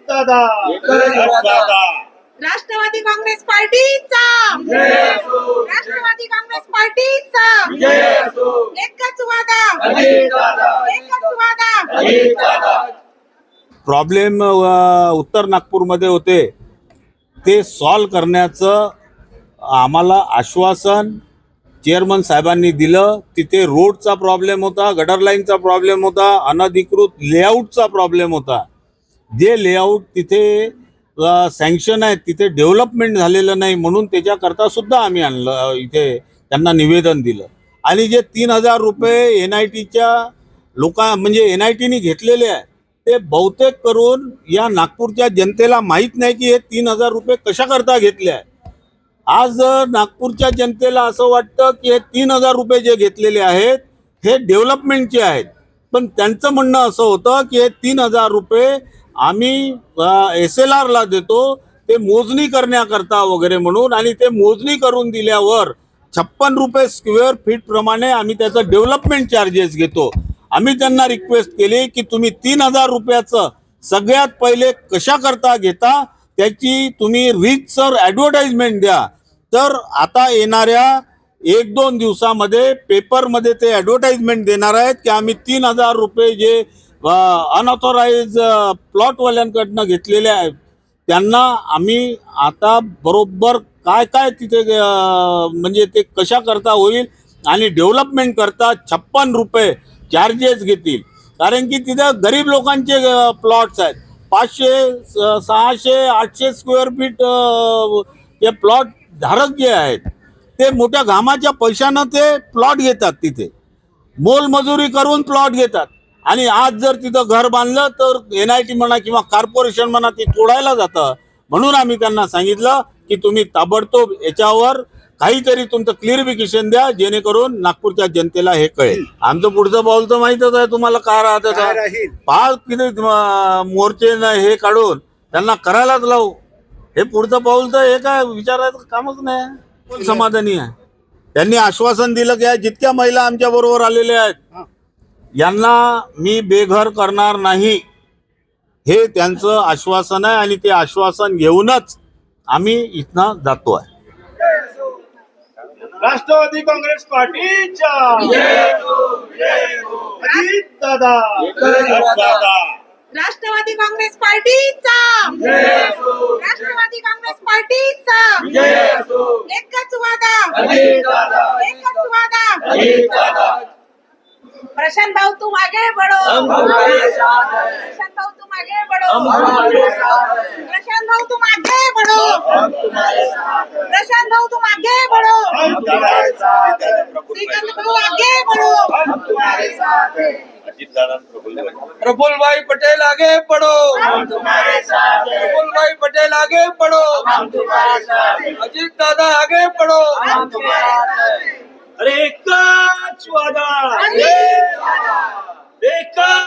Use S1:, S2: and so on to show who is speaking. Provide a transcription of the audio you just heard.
S1: दादा
S2: राष्ट्रवादी काँग्रेस पार्टीचा राष्ट्रवादी काँग्रेस पार्टीचा एकच वादा एकच वादा
S3: प्रॉब्लेम उत्तर नागपूरमध्ये होते ते सॉल्व करण्याचं आम्हाला आश्वासन चेअरमन साहेबांनी दिलं तिथे रोडचा प्रॉब्लेम होता गटर लाईनचा प्रॉब्लेम होता अनधिकृत लेआउटचा प्रॉब्लेम होता. जे लेआउट तिथे सँक्शन आहे तिथे डेव्हलपमेंट झालेलं नाही म्हणून त्याच्याकरता सुद्धा आम्ही आणलं इथे त्यांना निवेदन दिलं. आणि जे तीन हजार रुपये एन आय टीच्या लोका म्हणजे एन आय टीने घेतलेले आहे ते बहुतेक करून या नागपूरच्या जनतेला माहीत नाही की हे तीन हजार रुपये कशाकरता घेतले आहे. आज नागपूरच्या जनतेला असं वाटतं की हे तीन हजार रुपये जे घेतलेले आहेत हे डेव्हलपमेंटचे आहेत. पण त्यांचं म्हणणं असं होतं की हे तीन हजार रुपये आम्ही एस एल आरला देतो ते मोजणी करण्याकरता वगैरे म्हणून आणि ते मोजणी करून दिल्यावर छप्पन रुपये स्क्वेअर फीट प्रमाणे आम्ही त्याचं डेव्हलपमेंट चार्जेस घेतो. आम्ही त्यांना रिक्वेस्ट केली की तुम्ही तीन हजार रुपयाचं सगळ्यात पहिले कशा करता घेता त्याची तुम्ही रीच सर ॲडव्हर्टाइजमेंट द्या. तर आता येणाऱ्या एक दोन दिवसामध्ये पेपरमध्ये ते ॲडव्हर्टाइजमेंट देणार आहेत की आम्ही तीन हजार रुपये जे अनऑथोराईज प्लॉटवाल्यांकडनं घेतलेले आहेत त्यांना आम्ही आता बरोबर काय काय तिथे म्हणजे ते कशा करता होईल आणि डेव्हलपमेंट करता छप्पन रुपये चार्जेस घेतील. कारण की तिथं गरीब लोकांचे प्लॉट्स आहेत. पाचशे सहाशे आठशे स्क्वेअर फीट हे प्लॉट धारक जे आहेत ते मोठ्या घामाच्या पैशानं ते प्लॉट घेतात तिथे. मोलमजुरी करून प्लॉट घेतात. आणि आज जर तिथं घर बांधलं तर एन आय टी म्हणा किंवा कॉर्पोरेशन म्हणा ते तोडायला जातं. म्हणून आम्ही त्यांना सांगितलं की तुम्ही ताबडतोब याच्यावर काहीतरी तुमचं क्लिअरिफिकेशन द्या जेणेकरून नागपूरच्या जनतेला हे कळेल. आमचं पुढचं पाऊल तर माहीतच आहे तुम्हाला काय राहतं पाच किती मोर्चे हे काढून त्यांना करायलाच लावू. हे पुढचं पाऊल तर हे काय विचारायचं कामच नाही. कोण समाधानी आहे. त्यांनी आश्वासन दिलं की जितक्या महिला आमच्या बरोबर आलेल्या आहेत यांना मी बेघर करणार नाही. हे त्यांचं आश्वासन आहे आणि ते आश्वासन घेऊनच आम्ही इथनं जातो आहे.
S1: राष्ट्रवादी काँग्रेस पार्टीच्या. दादा दादा
S2: राष्ट्रवादी काँग्रेस पार्टीचा. राष्ट्रवादी काँग्रेस पार्टीचा. एकच वादा. एकच वादा. प्रशांत भाऊ तू मागे पडो प्रशांत भाऊ तू मागे पडो प्रशांत भाऊ तू मागे पडो प्रशांत भाऊ तू मागे पडो श्रीकांत भाऊ मागे पडो
S4: प्रफुल्ल भाई पटेल आगे बढ़ो प्रफुल्ल भाई पटेल आगे बढ़ो अजीत दादा आगे बढ़ो
S1: अरे एकच वादा।
S2: अजित
S1: एकच